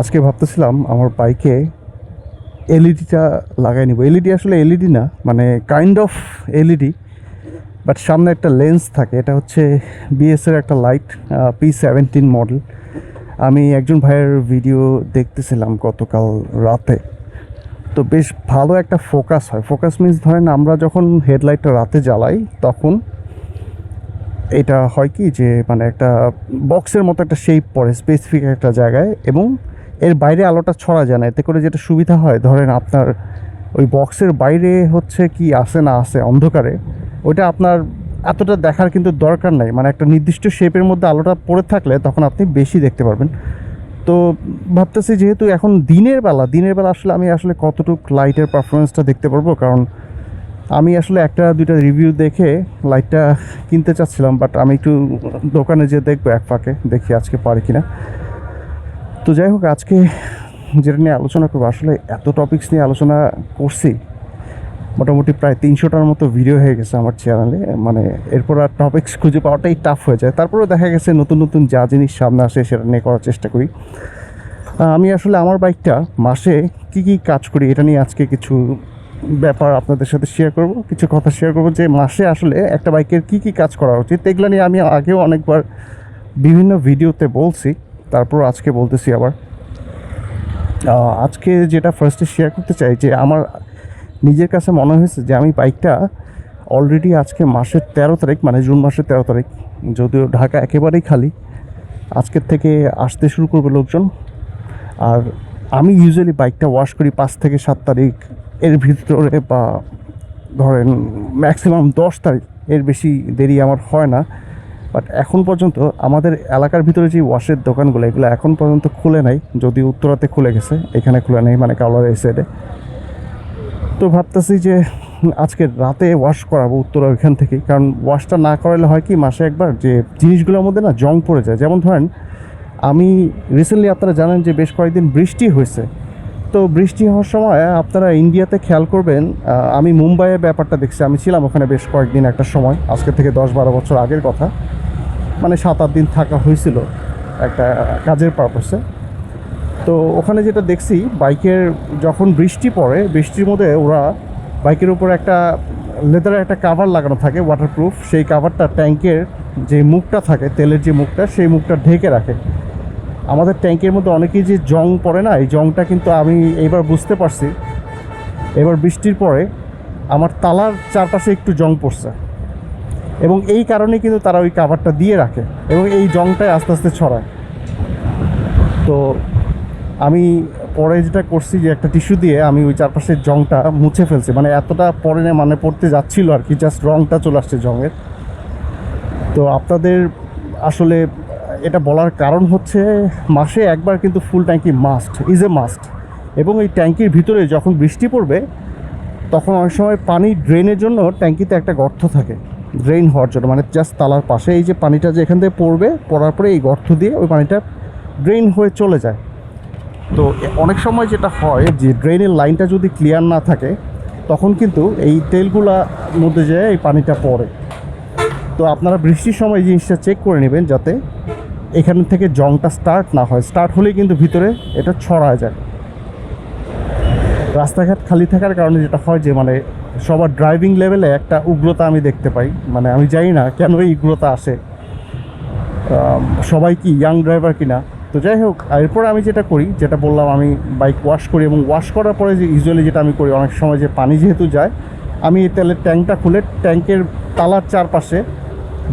আজকে ভাবতেছিলাম আমার বাইকে এলইডিটা লাগাই নিব। এলইডি আসলে এলইডি না মানে কাইন্ড অফ এলইডি বাট সামনে একটা লেন্স থাকে। এটা হচ্ছে বিএসের একটা লাইট পি সেভেন্টিন মডেল আমি একজন ভাইয়ের ভিডিও দেখতেছিলাম গতকাল রাতে। তো বেশ ভালো একটা ফোকাস হয়। ফোকাস মিন্স ধরেন আমরা যখন হেডলাইটটা রাতে জ্বালাই, তখন এটা হয় কি যে মানে একটা বক্সের মতো একটা শেপ পড়ে স্পেসিফিক একটা জায়গায় এবং এর বাইরে আলোটা ছড়া যায় না, এতে করে যেটা সুবিধা হয়, ধরেন আপনার ওই বক্সের বাইরে হচ্ছে কি আসে না আসে অন্ধকারে, ওইটা আপনার এতটা দেখার কিন্তু দরকার নাই। মানে একটা নির্দিষ্ট শেপের মধ্যে আলোটা পড়ে থাকলে তখন আপনি বেশি দেখতে পারবেন। তো ভাবতেছি যেহেতু এখন দিনের বেলা দিনের বেলা আসলে আমি আসলে কতটুকু লাইটের পারফরমেন্সটা দেখতে পারব, কারণ আমি আসলে একটা দুইটা রিভিউ দেখে লাইটটা কিনতে চাচ্ছিলাম বাট আমি একটু দোকানে যেয়ে দেখব এক ফাঁকে, দেখি আজকে পারি কিনা। তো যাই হোক, আজকে যেটা নিয়ে আলোচনা করব, আসলে এত টপিকস নিয়ে আলোচনা করছি, মোটামুটি প্রায় তিনশোটার মতো ভিডিও হয়ে গেছে আমার চ্যানেলে মানে এরপর আর টপিক্স খুঁজে পাওয়াটাই টাফ হয়ে যায়। তারপরেও দেখা গেছে নতুন নতুন যা জিনিস সামনে আসে সেটা নিয়ে করার চেষ্টা করি। আমি আসলে আমার বাইকটা মাসে কি কি কাজ করি এটা নিয়ে আজকে কিছু ব্যাপার আপনাদের সাথে শেয়ার করব, কিছু কথা শেয়ার করব যে মাসে আসলে একটা বাইকের কি কি কাজ করা উচিত, এগুলো নিয়ে আমি আগেও অনেকবার বিভিন্ন ভিডিওতে বলছি। তারপর আজকে বলতেছি আবার। আজকে যেটা ফার্স্টে শেয়ার করতে চাই যে আমার নিজের কাছে মনে হয়েছে যে আমি বাইকটা অলরেডি আজকে মাসের তেরো তারিখ মানে জুন মাসের তেরো তারিখ, যদিও ঢাকা একেবারেই খালি। আজকের থেকে আসতে শুরু করবে লোকজন। আর আমি ইউজুয়ালি বাইকটা ওয়াশ করি পাঁচ থেকে সাত তারিখ, এর ভিতরে বা ধরেন ম্যাক্সিমাম দশ তারিখ, এর বেশি দেরি আমার হয় না। বাট এখন পর্যন্ত আমাদের এলাকার ভিতরে যে ওয়াশের দোকানগুলো, এগুলো এখন পর্যন্ত খুলে নাই যদি উত্তরাতে খুলে গেছে, এখানে খুলে নেই মানে কালার এই সাইডে তো ভাবতেছি যে আজকে রাতে ওয়াশ করাবো উত্তরা ওইখান থেকে কারণ ওয়াশটা না করালে হয় কি, মাসে একবার যে জিনিসগুলোর মধ্যে না জং পড়ে যায়। যেমন ধরেন, আমি রিসেন্টলি আপনারা জানেন যে বেশ কয়েকদিন বৃষ্টি হয়েছে। তো বৃষ্টি হওয়ার সময় আপনারা ইন্ডিয়াতে খেয়াল করবেন আমি মুম্বাইয়ের ব্যাপারটা দেখছি। আমি ছিলাম ওখানে বেশ কয়েকদিন একটা সময়, আজকে থেকে দশ বারো বছর আগের কথা। মানে সাত আট দিন থাকা হয়েছিল একটা কাজের পারপাসে তো ওখানে যেটা দেখছি, বাইকের যখন বৃষ্টি পড়ে, বৃষ্টির মধ্যে ওরা বাইকের উপর একটা লেদারের একটা কাভার লাগানো থাকে ওয়াটারপ্রুফ সেই কাভারটা ট্যাঙ্কের যে মুখটা থাকে, তেলের যে মুখটা, সেই মুখটা ঢেকে রাখে। আমাদের ট্যাঙ্কের মধ্যে অনেকেই যে জং পড়ে না, এই জংটা কিন্তু আমি এইবার বুঝতে পারছি। এবার বৃষ্টির পরে আমার তালার চারপাশে একটু জং পড়ছে। এবং এই কারণে কিন্তু তারা ওই কাভারটা দিয়ে রাখে এবং এই জংটাই আস্তে আস্তে ছড়ায়। তো আমি পরে যেটা করছি যে একটা টিস্যু দিয়ে আমি ওই চারপাশের জংটা মুছে ফেলছি। মানে এতটা পরে মানে পড়তে যাচ্ছিল আর কি জাস্ট রংটা চলে আসছে জংয়ের। তো আপনাদের আসলে এটা বলার কারণ হচ্ছে, মাসে একবার কিন্তু ফুল ট্যাঙ্কি মাস্ট ইজ এ মাস্ট এবং এই ট্যাঙ্কির ভিতরে যখন বৃষ্টি পড়বে, তখন অনেক সময় পানি ড্রেনের জন্য ট্যাঙ্কিতে একটা গর্ত থাকে। ড্রেন হওয়ার জন্য মানে জাস্ট তালার পাশে। এই যে পানিটা যে এখান থেকে পড়বে, পড়ার পরে এই গর্ত দিয়ে ওই পানিটা ড্রেন হয়ে চলে যায়। তো অনেক সময় যেটা হয় যে ড্রেনের লাইনটা যদি ক্লিয়ার না থাকে, তখন কিন্তু এই তেলগুলা মধ্যে যেয়ে এই পানিটা পড়ে। তো আপনারা বৃষ্টির সময় জিনিসটা চেক করে নেবেন যাতে এখান থেকে জংটা স্টার্ট না হয়। স্টার্ট হলেই কিন্তু ভিতরে এটা ছড়া যায়। রাস্তাঘাট খালি থাকার কারণে যেটা হয় যে মানে সবার ড্রাইভিং লেভেলে একটা উগ্রতা আমি দেখতে পাই। মানে আমি জানি না কেন এই উগ্রতা আসে। সবাই কি ইয়াং ড্রাইভার কিনা? তো যাই হোক, এরপর আমি যেটা করি, যেটা বললাম আমি বাইক ওয়াশ করি এবং ওয়াশ করার পরে যে ইউজুয়ালি যেটা আমি করি, অনেক সময় যে পানি যেহেতু যায়, আমি এই তেলের ট্যাঙ্কটা খুলে ট্যাঙ্কের তালার চারপাশে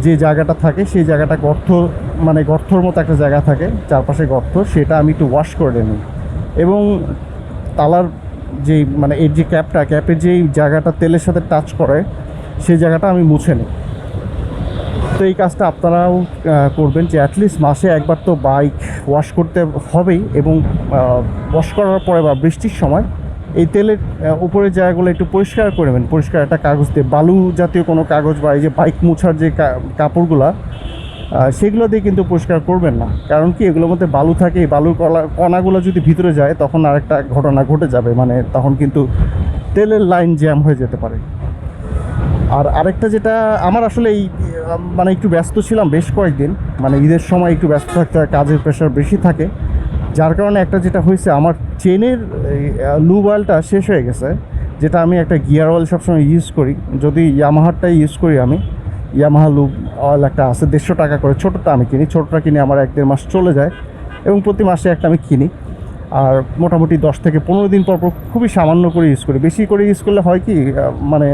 যে জায়গাটা থাকে, সেই জায়গাটা গর্ত মানে গর্তর মতো একটা জায়গা থাকে, চারপাশে গর্ত, সেটা আমি একটু ওয়াশ করে নিই। এবং তালার যেই মানে এর যে ক্যাপটা, ক্যাপের যেই জায়গাটা তেলের সাথে টাচ করে, সেই জায়গাটা আমি মুছে নিই তো এই কাজটা আপনারাও করবেন যে অ্যাটলিস্ট মাসে একবার তো বাইক ওয়াশ করতে হবেই এবং ওয়াশ করার পরে বা বৃষ্টির সময় এই তেলের উপরের জায়গাগুলো একটু পরিষ্কার করে নেবেন। পরিষ্কার একটা কাগজ দিয়ে, বালু জাতীয় কোনো কাগজ বা এই যে বাইক মোছার যে কাপড়গুলা সেগুলো দিয়ে কিন্তু পরিষ্কার করবেন না। কারণ কি, এগুলোর মধ্যে বালু থাকে, এই বালুর কলা, কণাগুলো যদি ভিতরে যায়, তখন আরেকটা ঘটনা ঘটে যাবে। মানে তখন কিন্তু তেলের লাইন জ্যাম হয়ে যেতে পারে। আর আরেকটা যেটা, আমার আসলে এই মানে একটু ব্যস্ত ছিলাম বেশ কয়েকদিন। মানে ঈদের সময় একটু ব্যস্ত থাকতে হয়, কাজের প্রেশার বেশি থাকে। যার কারণে একটা যেটা হয়েছে, আমার চেনের লুব অয়েলটা শেষ হয়ে গেছে। যেটা আমি একটা গিয়ার অয়েল সবসময় ইউজ করি। যদি ইয়ামাহারটাই ইউজ করি আমি ইয়ামাহা লুব অয়েল একটা আছে, দেড়শো টাকা করে, ছোটোটা আমি কিনি, ছোটোটা কিনে আমার এক দেড় মাস চলে যায় এবং প্রতি মাসে একটা আমি কিনি। আর মোটামুটি দশ থেকে পনেরো দিন পর পর খুবই সামান্য করে ইউজ করি। বেশি করে ইউজ করলে হয় কি মানে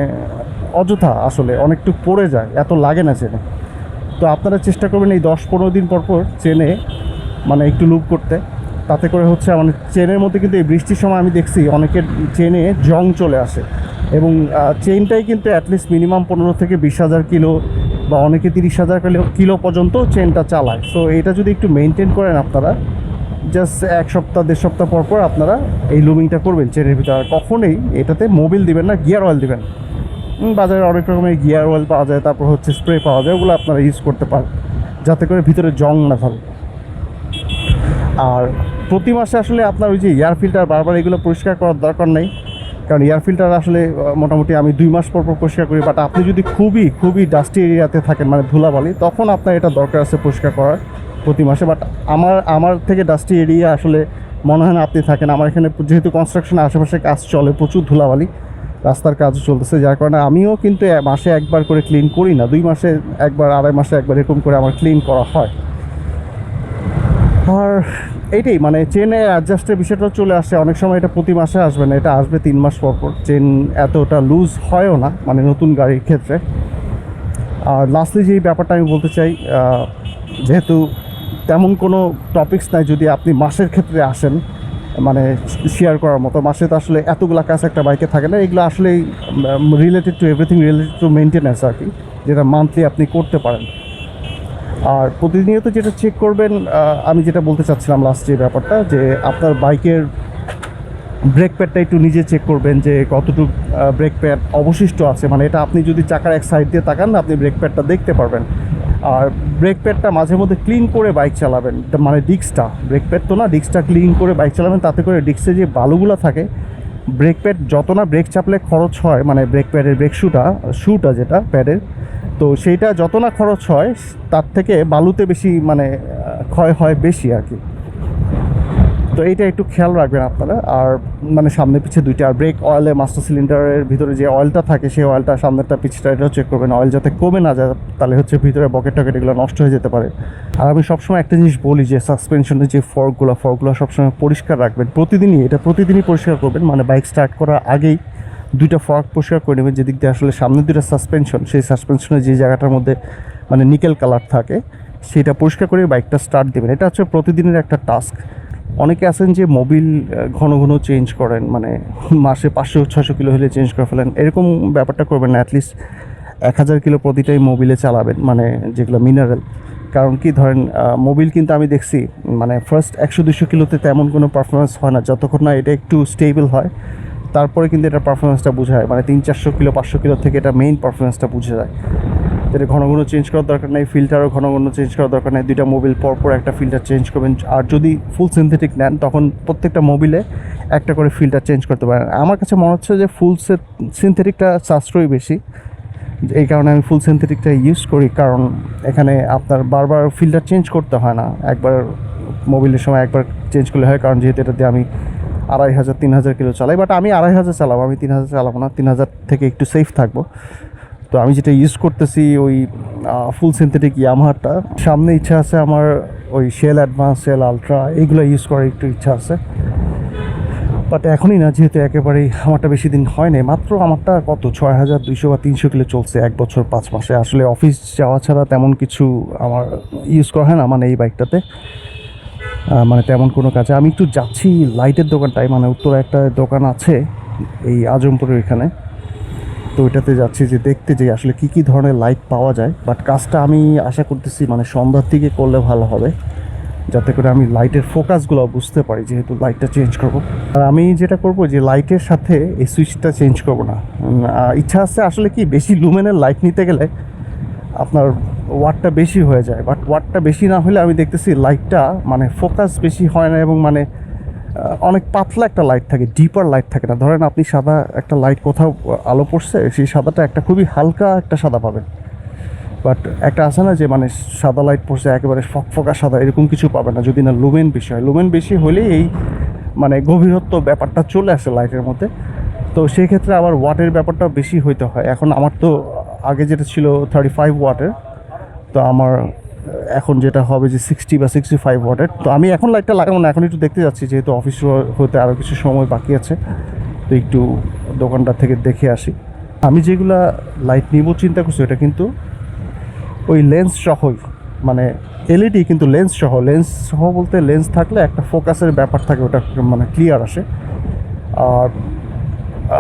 অযথা আসলে অনেকটু পড়ে যায়, এত লাগে না চেনে। তো আপনারা চেষ্টা করবেন এই দশ পনেরো দিন পর পর চেনে মানে একটু লুপ করতে। তাতে করে হচ্ছে মানে চেনের মধ্যে কিন্তু এই বৃষ্টির সময় আমি দেখছি অনেকের চেনে জং চলে আসে। এবং চেনটাই কিন্তু অ্যাটলিস্ট মিনিমাম পনেরো থেকে বিশ হাজার কিলো বা অনেকে তিরিশ হাজার কিলো পর্যন্ত চেনটা চালায়। সো এটা যদি একটু মেনটেন করেন আপনারা জাস্ট এক সপ্তাহ, দেড় সপ্তাহ পর পর আপনারা এই লুমিংটা করবেন চেনের ভিতরে। আর কখনোই এটাতে মোবিল দিবেন না গিয়ার অয়েল দিবেন। বাজারে অনেক রকমের গিয়ার অয়েল পাওয়া যায়, তারপর হচ্ছে স্প্রে পাওয়া যায়, ওগুলো আপনারা ইউজ করতে পারেন যাতে করে ভিতরে জং না থাকে আর প্রতি মাসে আসলে আপনার ওই যে এয়ার ফিল্টার বারবার এগুলো পরিষ্কার করার দরকার নেই। কারণ এয়ার ফিল্টার আসলে মোটামুটি আমি দুই মাস পর পর পরিষ্কার করি বাট আপনি যদি খুবই খুবই ডাস্টি এরিয়াতে থাকেন মানে ধুলাবালি, তখন আপনার এটা দরকার আছে পরিষ্কার করার প্রতি মাসে। বাট আমার আমার থেকে ডাস্টি এরিয়া আসলে মনে হয় না আপনি থাকেন। আমার এখানে যেহেতু কনস্ট্রাকশনের আশেপাশে কাজ চলে, প্রচুর ধুলাবালি, রাস্তার কাজ চলতেছে, যার কারণে আমিও কিন্তু মাসে একবার করে ক্লিন করি না। দুই মাসে একবার, আড়াই মাসে একবার এরকম করে আমার ক্লিন করা হয়। আর এইটাই মানে চেনে অ্যাডজাস্টের বিষয়টা চলে আসে। অনেক সময় এটা প্রতি মাসে আসবে না, এটা আসবে তিন মাস পর পর। চেন এতটা লুজ হয়ও না মানে নতুন গাড়ির ক্ষেত্রে। আর লাস্টলি যেই ব্যাপারটা আমি বলতে চাই যেহেতু তেমন কোনো টপিকস নাই, যদি আপনি মাসের ক্ষেত্রে আসেন মানে শেয়ার করার মতো। মাসে তো আসলে এতগুলা কাজ একটা বাইকে থাকে না, এগুলো আসলেই related to everything related to maintenance আর কি, যেটা মান্থলি আপনি করতে পারেন। আর প্রতিনিয়ত যেটা চেক করবেন আমি যেটা বলতে চাচ্ছিলাম লাস্ট ব্যাপারটা, যে আপনার বাইকের ব্রেক প্যাডটা একটু নিজে চেক করবেন যে কতটুকু ব্রেক প্যাড অবশিষ্ট আছে। মানে এটা আপনি যদি চাকার এক সাইড দিয়ে তাকান, আপনি ব্রেক প্যাডটা দেখতে পারবেন। আর ব্রেক প্যাডটা মাঝে মধ্যে ক্লিন করে বাইক চালাবেন। মানে ডিস্কটা ব্রেক প্যাড তো না ডিস্কটা ক্লিন করে বাইক চালাবেন, তাতে করে ডিস্কে যে বালুগুলো থাকে ব্রেক প্যাড যত না ব্রেক চাপলে খরচ হয় মানে ব্রেক প্যাডের ব্রেক শুটা শুটা যেটা প্যাডের তো সেইটা যত না খরচ হয়, তার থেকে বালুতে বেশি মানে ক্ষয় হয় বেশি আর কি। তো এইটা একটু খেয়াল রাখবেন আপনারা। আর মানে সামনে পিছে দুইটা, আর ব্রেক অয়েলে মাস্টার সিলিন্ডারের ভিতরে যে অয়েলটা থাকে, সেই অয়েলটা সামনেরটা পিছটা এটাও চেক করবেন। অয়েল যাতে কমে না যায়, তাহলে হচ্ছে ভিতরে বকেট টকেট এগুলো নষ্ট হয়ে যেতে পারে। আর আমি সবসময় একটা জিনিস বলি যে সাসপেনশনের যে ফর্কগুলো ফর্কগুলো সবসময় পরিষ্কার রাখবেন। প্রতিদিনই, এটা প্রতিদিনই পরিষ্কার করবেন। মানে বাইক স্টার্ট করার আগেই দুইটা ফর্ক পরিষ্কার করে নেবেন, যেদিক দিয়ে আসলে সামনের দুইটা সাসপেনশন সেই সাসপেনশনের যে জায়গাটার মধ্যে মানে নিকেল কালার থাকে, সেটা পরিষ্কার করে বাইকটা স্টার্ট দেবেন। এটা হচ্ছে প্রতিদিনের একটা টাস্ক অনেকে আছেন যে মোবিল ঘন ঘন চেঞ্জ করেন মানে মাসে পাঁচশো ছশো কিলো হলে চেঞ্জ করে ফেলেন। এরকম ব্যাপারটা করবেন না অ্যাটলিস্ট এক হাজার কিলো প্রতিটাই মোবিলে চালাবেন মানে যেগুলো মিনারেল কারণ কি, ধরেন মোবিল কিন্তু আমি দেখছি মানে ফার্স্ট একশো দুশো কিলোতে তেমন কোনো পারফরমেন্স হয় না। যতক্ষণ না এটা একটু স্টেবল হয় তারপরে কিন্তু এটা পারফরমেন্সটা বোঝায়। মানে তিন চারশো কিলো, পাঁচশো কিলো থেকে এটা মেইন পারফরমেন্সটা বুঝে যায়। যেটা ঘন ঘন চেঞ্জ করার দরকার নেই ফিল্টারও ঘন ঘন চেঞ্জ করার দরকার নেই। দুইটা মোবিল পর পর একটা ফিল্টার চেঞ্জ করবেন। আর যদি ফুল সিনথেটিক নেন, তখন প্রত্যেকটা মোবিলে একটা করে ফিল্টার চেঞ্জ করতে পারেন। আমার কাছে মনে হচ্ছে যে ফুল সিনথেটিকটা সাশ্রয়ী বেশি। এই কারণে আমি ফুল সিনথেটিকটা ইউজ করি, কারণ এখানে আপনার বারবার ফিল্টার চেঞ্জ করতে হয় না। একবার মোবিলের সময় একবার চেঞ্জ করলে হয়, কারণ যেহেতু এটাতে আমি আড়াই হাজার, তিন হাজার কিলো চালাই বাট আমি আড়াই হাজার চালাবো, আমি তিন হাজার চালাবো না, তিন হাজার থেকে একটু সেফ থাকব। তো আমি যেটা ইউজ করতেছি ওই ফুল সিনথেটিক ইয়ামাহারটা সামনে ইচ্ছা আছে আমার ওই শেল অ্যাডভান্স শেল আলট্রা এইগুলো ইউজ করার একটু ইচ্ছা আছে। বাট এখনই না, যেহেতু একেবারেই আমারটা বেশি দিন হয় নাই, মাত্র আমারটা কত? ছয় হাজার, দুইশো বা তিনশো কিলো চলছে এক বছর, পাঁচ মাসে। আসলে অফিস যাওয়া ছাড়া তেমন কিছু আমার ইউজ করা হয় না মানে এই বাইকটাতে মানে তেমন কোনো কাজে আমি একটু যাচ্ছি, লাইটের দোকানটায় মানে উত্তরে একটা দোকান আছে এই আজমপুরের এখানে। তো ওইটাতে যাচ্ছি যে দেখতে যে আসলে কি কি ধরনের লাইট পাওয়া যায়। বাট কাজটা আমি আশা করতেছি মানে সন্ধ্যার দিকে করলে ভালো হবে। যাতে করে আমি লাইটের ফোকাসগুলো বুঝতে পারি, যেহেতু লাইটটা চেঞ্জ করব। আর আমি যেটা করব যে লাইটের সাথে এই সুইচটা চেঞ্জ করব না। ইচ্ছা আছে আসলে কি, বেশি লুমেনের লাইট নিতে গেলে আপনার ওয়াটটা বেশি হয়ে যায়। বাট ওয়াটটা বেশি না হলে আমি দেখতেছি লাইটটা মানে ফোকাস বেশি হয় না এবং মানে অনেক পাতলা একটা লাইট থাকে ডিপার লাইট থাকে না। ধরেন আপনি সাদা একটা লাইট কোথাও আলো পড়ছে, সেই সাদাটা একটা খুবই হালকা একটা সাদা পাবেন। বাট একটা আছে না যে মানে সাদা লাইট পড়ছে, একেবারে ফকফকা সাদা, এরকম কিছু পাবে না, যদি না লুমেন বেশি হয়। লুমেন বেশি হলেই এই মানে গভীরত্ব ব্যাপারটা চলে আসে লাইটের মধ্যে। তো সেই ক্ষেত্রে আবার ওয়াটের ব্যাপারটা বেশি হইতে হয়। এখন আমার তো আগে যেটা ছিল থার্টি ফাইভ ওয়াটের তো আমার, এখন যেটা হবে যে সিক্সটি বা সিক্সটি ফাইভ ওয়াটের তো আমি এখন লাইটটা লাগাবো না, এখন একটু দেখতে যাচ্ছি, যেহেতু অফিস হতে আরও কিছু সময় বাকি আছে, তো একটু দোকানটা থেকে দেখে আসি। আমি যেগুলা লাইট নিব চিন্তা করছি এটা কিন্তু ওই লেন্স সহই মানে এলইডি কিন্তু লেন্স সহ লেন্স সহ বলতে লেন্স থাকলে একটা ফোকাসের ব্যাপার থাকে, ওটা মানে ক্লিয়ার আসে। আর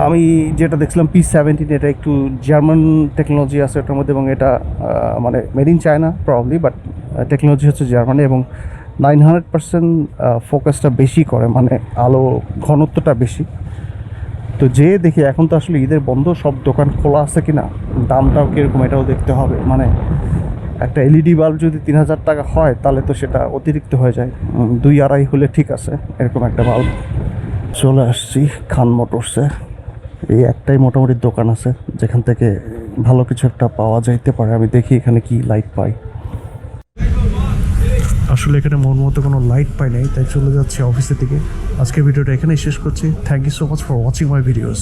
আমি যেটা দেখছিলাম পি সেভেন্টিন এটা একটু জার্মান টেকনোলজি আছে এটার মধ্যে এবং এটা মানে made in China probably but technology হচ্ছে জার্মানি এবং নাইন হান্ড্রেড পার্সেন্ট ফোকাসটা বেশি করে মানে আলো ঘনত্বটা বেশি। তো যে দেখি এখন তো আসলে ঈদের বন্ধ, সব দোকান খোলা আছে কি না দামটাও কীরকম এটাও দেখতে হবে। মানে একটা এলইডি বাল্ব যদি তিন হাজার টাকা হয়, তাহলে তো সেটা অতিরিক্ত হয়ে যায়। দুই আড়াই হলে ঠিক আছে, এরকম একটা বাল্ব চলে আসছি খান মোটরসে এই একটাই মোটামুটি দোকান আছে, যেখান থেকে ভালো কিছু একটা পাওয়া যাইতে পারে। আমি দেখি এখানে কি লাইট পাই। আসলে এখানে মন মতো কোনো লাইট পাই নাই, তাই চলে যাচ্ছে অফিসের দিকে। আজকে ভিডিওটা এখানেই শেষ করছি। Thank you so much for watching my videos